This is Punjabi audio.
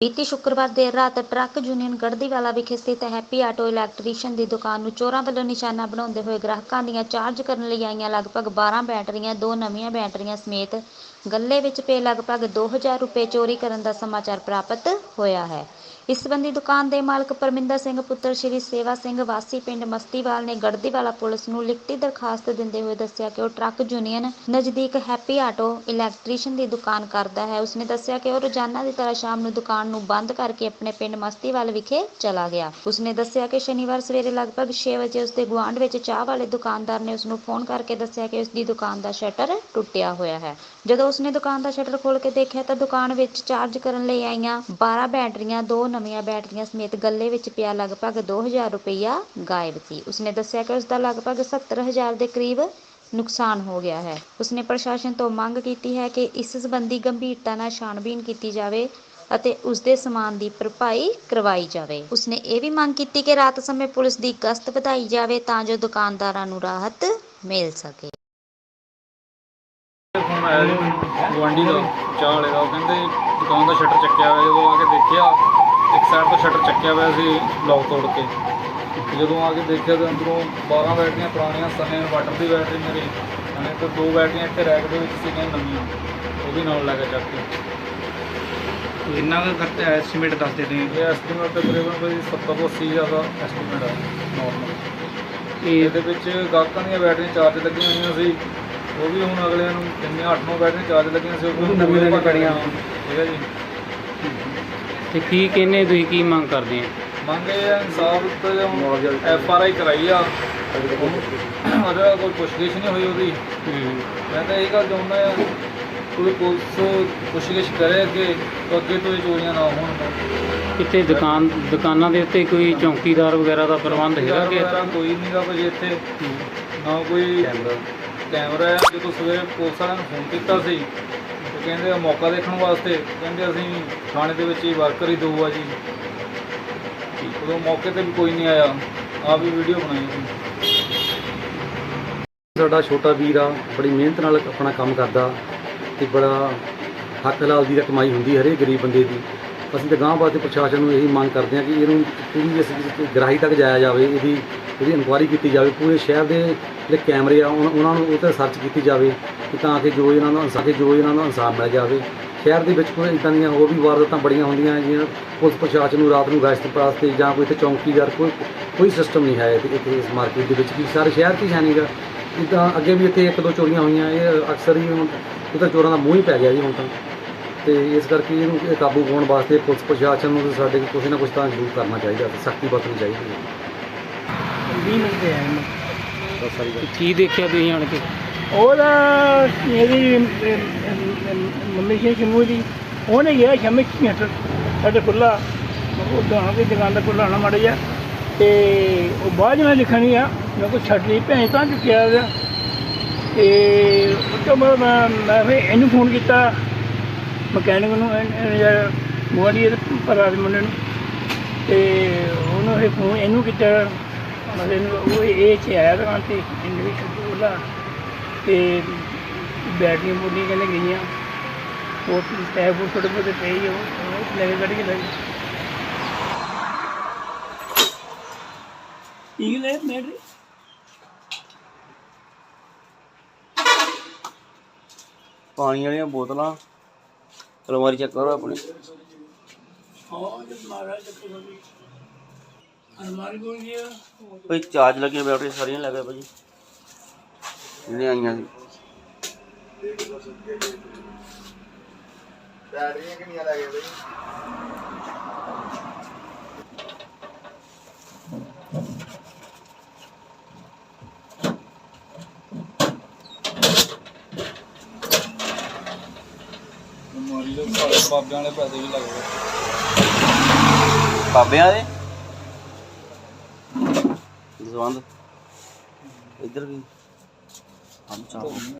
ਬੀਤੀ ਸ਼ੁੱਕਰਵਾਰ ਦੇਰ ਰਾਤ ਟਰੱਕ ਯੂਨੀਅਨ ਗੜਦੀਵਾਲਾ ਵਿਖੇ ਸਥਿਤ ਹੈਪੀ ਆਟੋ ਇਲੈਕਟ੍ਰੀਸ਼ੀਅਨ ਦੀ ਦੁਕਾਨ ਨੂੰ ਚੋਰਾਂ ਵੱਲੋਂ ਨਿਸ਼ਾਨਾ ਬਣਾਉਂਦੇ ਹੋਏ ਗ੍ਰਾਹਕਾਂ ਦੀਆਂ ਚਾਰਜ ਕਰਨ ਲਈ ਆਈਆਂ ਲਗਭਗ 12 ਬੈਟਰੀਆਂ, ਦੋ ਨਵੀਆਂ ਬੈਟਰੀਆਂ ਸਮੇਤ ਗੱਲੇ ਵਿੱਚ ਪਏ ਲਗਭਗ 2000 ਰੁਪਏ ਚੋਰੀ ਕਰਨ ਦਾ ਸਮਾਚਾਰ ਪ੍ਰਾਪਤ ਹੋਇਆ ਹੈ। ਇਸ ਸੰਬੰਧੀ ਦੁਕਾਨ ਦੇ ਮਾਲਕ ਪਰਮਿੰਦਰ ਸਿੰਘ, ਪੁੱਤਰ ਸ਼੍ਰੀ ਸੇਵਾ ਸਿੰਘ ਵਾਸੀ ਪਿੰਡ ਮਸਤੀਵਾਲ ਨੇ ਗੜ੍ਹਦੀਵਾਲਾ ਪੁਲਿਸ ਨੂੰ ਲਿਖਤੀ ਦਰਖਾਸਤ ਦਿੰਦੇ ਹੋਏ ਦੱਸਿਆ ਕਿ ਉਹ ਟਰੱਕ ਯੂਨੀਅਨ ਨਜ਼ਦੀਕ ਹੈਪੀ ਆਟੋ ਇਲੈਕਟ੍ਰੀਸ਼ੀਅਨ ਦੀ ਦੁਕਾਨ ਕਰਦਾ ਹੈ। ਉਸਨੇ ਦੱਸਿਆ ਕਿ ਉਹ ਰੋਜ਼ਾਨਾ ਦੀ ਤਰ੍ਹਾਂ ਸ਼ਾਮ ਨੂੰ ਦੁਕਾਨ ਨੂੰ ਬੰਦ ਕਰਕੇ ਆਪਣੇ ਪਿੰਡ ਮਸਤੀਵਾਲ ਵਿਖੇ ਚਲਾ ਗਿਆ। ਉਸਨੇ ਦੱਸਿਆ ਕਿ ਸ਼ਨੀਵਾਰ ਸਵੇਰੇ ਲਗਭਗ 6 ਵਜੇ ਉਸਦੇ ਗੁਆਂਢ ਵਿੱਚ ਚਾਹ ਵਾਲੇ ਦੁਕਾਨਦਾਰ ਨੇ ਉਸਨੂੰ ਫੋਨ ਕਰਕੇ ਦੱਸਿਆ ਕਿ ਉਸਦੀ ਦੁਕਾਨ ਦਾ ਸ਼ਟਰ ਟੁੱਟਿਆ ਹੋਇਆ ਹੈ। ਜਦੋਂ ਉਸਨੇ ਦੁਕਾਨ ਦਾ ਸ਼ਟਰ ਖੋਲ੍ਹ ਕੇ ਦੇਖਿਆ ਤਾਂ ਦੁਕਾਨ ਵਿੱਚ ਚਾਰਜ ਕਰਨ ਲਈ ਆਈਆਂ 12 ਬੈਟਰੀਆਂ, ਦੋ ਨਵੀਆਂ ਬੈਟਰੀਆਂ ਸਮੇਤ ਗੱਲੇ ਵਿੱਚ ਪਿਆ ਲਗਭਗ 2000 ਰੁਪਈਆ ਗਾਇਬ ਸੀ। ਉਸਨੇ ਦੱਸਿਆ ਕਿ ਉਸਦਾ ਲਗਭਗ 70000 ਦੇ ਕਰੀਬ ਨੁਕਸਾਨ ਹੋ ਗਿਆ ਹੈ। ਉਸਨੇ ਪ੍ਰਸ਼ਾਸਨ ਤੋਂ ਮੰਗ ਕੀਤੀ ਹੈ ਕਿ ਇਸ ਸੰਬੰਧੀ ਗੰਭੀਰਤਾ ਨਾਲ ਛਾਣਬੀਣ ਕੀਤੀ ਜਾਵੇ ਅਤੇ ਉਸਦੇ ਸਮਾਨ ਦੀ ਭਰਪਾਈ ਕਰਵਾਈ ਜਾਵੇ। ਉਸਨੇ ਇਹ ਵੀ ਮੰਗ ਕੀਤੀ ਕਿ ਰਾਤ ਸਮੇਂ ਪੁਲਿਸ ਦੀ ਗਸ਼ਤ ਵਧਾਈ ਜਾਵੇ ਤਾਂ ਜੋ ਦੁਕਾਨਦਾਰਾਂ ਨੂੰ ਰਾਹਤ ਮਿਲ ਸਕੇ। ਫੋਨ ਆਇਆ ਜੀ, ਗੁਆਂਢੀ ਦਾ, ਚਾਹ ਵਾਲੇ ਦਾ। ਉਹ ਕਹਿੰਦੇ ਦੁਕਾਨ ਦਾ ਸ਼ਟਰ ਚੱਕਿਆ ਹੋਇਆ, ਜਦੋਂ ਆ ਕੇ ਦੇਖਿਆ ਇੱਕ ਸਾਈਡ ਤੋਂ ਸ਼ਟਰ ਚੱਕਿਆ ਹੋਇਆ ਸੀ ਲੋਕ ਤੋੜ ਕੇ। ਜਦੋਂ ਆ ਕੇ ਦੇਖਿਆ ਤਾਂ ਅੰਦਰੋਂ 12 ਬੈਟਰੀਆਂ ਪੁਰਾਣੀਆਂ ਸਨੇ ਵਾਟਰ ਦੀ ਬੈਟਰੀ ਮੇਰੀ ਹਣੇ ਤੇ ਦੋ ਬੈਟਰੀਆਂ ਇੱਥੇ ਰੈਕ ਦੇ ਵਿੱਚ ਸੀਗੀਆਂ ਨਵੀਆਂ ਉਹ ਵੀ ਨਾਲ ਲੈ ਕੇ ਚੱਕ ਕੇ। ਕਿੰਨਾ ਕੁ ਖਰਚਾ ਐਸਟੀਮੇਟ ਦੱਸ ਦੇ ਤੁਸੀਂ। ਇਹ ਐਸਟੀਮੇਟ ਤਕਰੀਬਨ ਕੋਈ 70 ਤੋਂ 80 ਹਜ਼ਾਰ ਦਾ ਐਸਟੀਮੇਟ ਹੈ ਨਾਰਮਲ ਇਹ ਇਹਦੇ ਵਿੱਚ ਗਾਹਕਾਂ ਦੀਆਂ ਬੈਟਰੀਆਂ ਚਾਰਜ ਲੱਗੀਆਂ ਹੋਈਆਂ ਸੀ ਉਹ ਵੀ ਹੁਣ ਅਗਲਿਆਂ ਨੂੰ ਕਿੰਨੀਆਂ 8-9 ਬੈਟਰੀਆਂ ਚਾਰਜ ਲੱਗੀਆਂ ਸੀ ਉਹ ਨਵੀਆਂ ਪੈਣੀਆਂ। ਠੀਕ ਹੈ ਜੀ। ਤੇ ਕੀ ਕਹਿੰਦੇ ਤੁਸੀਂ ਕੀ ਮੰਗ ਕਰਦੇ ਆ ਮੰਗ ਇਹ ਹੈ ਇਨਸਾਫ ਤੇ ਐਫ ਆਰ ਆਈ ਕਰਾਈ ਆ। ਉਹਦਾ ਕੋਈ ਪੁੱਛਗਿੱਛ ਨਹੀਂ ਹੋਈ ਉਹਦੀ। ਮੈਂ ਤਾਂ ਇਹ ਗੱਲ ਚਾਹੁੰਦਾ ਆ ਕੋਈ ਪੁਲਿਸ ਪੁੱਛਗਿੱਛ ਕਰੇ ਅੱਗੇ ਤਾਂ ਅੱਗੇ ਤੋਂ ਇਹ ਚੋਰੀਆਂ ਨਾ ਹੋਣ। ਕਿਤੇ ਦੁਕਾਨ ਦੁਕਾਨਾਂ ਦੇ ਉੱਤੇ ਕੋਈ ਚੌਕੀਦਾਰ ਵਗੈਰਾ ਦਾ ਪ੍ਰਬੰਧ ਹੈਗਾ ਕਿ ਵਗੈਰਾ ਕੋਈ ਨਹੀਂ ਗਾ ਭਾਜੀ ਇੱਥੇ। ਨਾ ਕੋਈ ਕੈਮਰਾ ਹੈ ਜਦੋਂ ਸਵੇਰੇ ਪੁਲਿਸ ਵਾਲਿਆਂ ਨੂੰ ਫੋਨ ਕੀਤਾ ਸੀ ਕਹਿੰਦੇ ਆ ਮੌਕਾ ਦੇਖਣ ਵਾਸਤੇ, ਕਹਿੰਦੇ ਅਸੀਂ ਥਾਣੇ ਦੇ ਵਿੱਚ ਹੀ ਵਰਕਰ ਹੀ ਦੋ ਆ ਜੀ। ਉਦੋਂ ਮੌਕੇ ਤੇ ਵੀ ਕੋਈ ਨਹੀਂ ਆਇਆ ਆ ਵੀ ਵੀਡੀਓ ਬਣਾਈ ਸੀ। ਸਾਡਾ ਛੋਟਾ ਵੀਰ ਆ, ਬੜੀ ਮਿਹਨਤ ਨਾਲ ਆਪਣਾ ਕੰਮ ਕਰਦਾ ਤੇ ਬੜਾ ਹੱਕ ਹਲਾਲ ਦੀ ਤਾਂ ਕਮਾਈ ਹੁੰਦੀ ਹਰੇਕ ਗਰੀਬ ਬੰਦੇ ਦੀ। ਅਸੀਂ ਤਾਂ ਗਾਂਹ ਵਾਸਤੇ ਪ੍ਰਸ਼ਾਸਨ ਨੂੰ ਇਹੀ ਮੰਗ ਕਰਦੇ ਹਾਂ ਕਿ ਇਹਨੂੰ ਪੂਰੀ ਇਸ ਗ੍ਰਾਹੀ ਤੱਕ ਜਾਇਆ ਜਾਵੇ, ਇਹਦੀ ਇਹਦੀ ਇਨਕੁਆਇਰੀ ਕੀਤੀ ਜਾਵੇ, ਪੂਰੇ ਸ਼ਹਿਰ ਦੇ ਜਿਹੜੇ ਕੈਮਰੇ ਆ, ਉਨ- ਉਹਨਾਂ ਨੂੰ ਉਹ ਤੇ ਸਰਚ ਕੀਤੀ ਜਾਵੇ। ਕਿ ਤਾਂ ਕਿ ਜੋ ਇਹਨਾਂ ਨੂੰ ਇਨਸਾਫ ਕਿ ਜੋ ਇਹਨਾਂ ਨੂੰ ਇਨਸਾਫ ਮਿਲ ਜਾਵੇ। ਸ਼ਹਿਰ ਦੇ ਵਿੱਚ ਕੋਈ ਇਦਾਂ ਦੀਆਂ ਹੋਰ ਵੀ ਵਾਰਦਾਤਾਂ ਬੜੀਆਂ ਹੁੰਦੀਆਂ ਜਿਵੇਂ ਪੁਲਿਸ ਪ੍ਰਸ਼ਾਸਨ ਨੂੰ ਰਾਤ ਨੂੰ ਗਸ਼ਤ ਵਾਸਤੇ ਜਾਂ ਕੋਈ ਇੱਥੇ ਚੌਂਕੀਦਾਰ ਕੋਈ ਕੋਈ ਸਿਸਟਮ ਨਹੀਂ ਹੈ ਇੱਥੇ ਇਸ ਮਾਰਕੀਟ ਦੇ ਵਿੱਚ। ਕਿ ਸਾਰੇ ਸ਼ਹਿਰ 'ਚ ਹੀ ਹੈ ਨਹੀਂਗਾ ਜਿੱਦਾਂ ਅੱਗੇ ਵੀ ਇੱਥੇ ਇੱਕ ਦੋ ਚੋਰੀਆਂ ਹੋਈਆਂ। ਇਹ ਅਕਸਰ ਹੀ ਹੁਣ ਇਹ ਤਾਂ ਚੋਰਾਂ ਦਾ ਮੂੰਹ ਹੀ ਪੈ ਗਿਆ ਜੀ ਹੁਣ ਤਾਂ। ਤੇ ਇਸ ਕਰਕੇ ਇਹਨੂੰ ਇਹ ਕਾਬੂ ਪਾਉਣ ਵਾਸਤੇ ਪੁਲਿਸ ਪ੍ਰਸ਼ਾਸਨ ਨੂੰ ਤੇ ਸਾਡੇ ਕੁਛ ਨਾ ਕੁਛ ਤਾਂ ਜ਼ਰੂਰ ਕਰਨਾ ਚਾਹੀਦਾ ਸਖਤੀ ਵਰਤਣੀ ਚਾਹੀਦੀ ਹੈ। 20 ਮਿੰਟ ਤੇ ਆਏ ਮੈਂ ਬਸ ਸਾਰੀ ਗੱਲ। ਕੀ ਦੇਖਿਆ ਤੁਸੀਂ ਆਣ ਕੇ? ਉਹਦਾ ਮੇਰੀ ਮੰਮੀ ਸਿੰਘ ਸ਼ਮੂ ਦੀ ਉਹਨੇ ਗਿਆ ਸ਼ਮੀ ਥੀਏਟਰ ਸਾਡੇ ਖੁੱਲਾ ਉਹ ਦਾਣਾ ਦੀ ਦੁਕਾਨ ਦਾ ਖੁੱਲਾ ਨਾ ਮੜ ਤੇ ਉਹ ਬਾਅਦ ਮੈਂ ਲਿਖਣੀ ਆ। ਮੈਂ ਕੋ ਛੱਡ ਲਈ, ਭੈਣ ਤਾਂ ਚੁੱਕਿਆ ਗਿਆ। ਤੇ ਉਹ ਤੋਂ ਬਾਅਦ ਮੈਂ ਮੈਂ ਫਿਰ ਇਹਨੂੰ ਫੋਨ ਕੀਤਾ। ਮਕੈਨਿਕ ਨੂੰ ਮੋੜੀ ਦੇ ਭਰਾ ਦੇ ਮੁੰਡੇ ਨੂੰ। ਤੇ ਉਹਨੂੰ ਇਹ ਫੋਨ ਇਹਨੂੰ ਕੀਤਾ। ਮਤਲਬ ਉਹ ਇਹ ਚ ਆਇਆ ਦੁਕਾਨ ਤੇ, ਇਹਨੇ ਵੀ ਖੋਲਾ ਤੇ ਬੈਟਰੀਆਂ ਬੁੱਢੀਆਂ ਕਹਿੰਦੇ ਗਈਆਂ। ਉਹ ਟੈਬ ਉਹ ਪਏ ਹੀ ਆ, ਉਹ ਲੈ ਕੇ ਕੱਢ ਕੇ ਲੈ ਪਾਣੀ ਵਾਲੀਆਂ ਬੋਤਲਾਂ। ਅਲਮਾਰੀ ਚੈੱਕ ਕਰੋ ਆਪਣੀ। ਹਾਂ ਜੀ। ਮਹਾਰਾਜ ਤੇ ਕੋਈ ਅਲਮਾਰੀ ਕੋਈ ਚਾਰਜ ਲੱਗੀਆਂ ਬੈਟਰੀ ਸਾਰੀਆਂ ਲੱਗੇ ਭਾਜੀ। ਇਹਨੇ ਆਈਆਂ ਸੀ। ਮਾਰੀ ਦੇ ਸਾਰੇ ਬਾਬਿਆਂ ਵਾਲੇ ਪੈਸੇ ਵੀ ਲੱਗਦੇ ਬਾਬਿਆਂ ਦੇ? ਦਸਵੰਦ ਇੱਧਰ ਵੀ। ਹਮ ਚਾਹ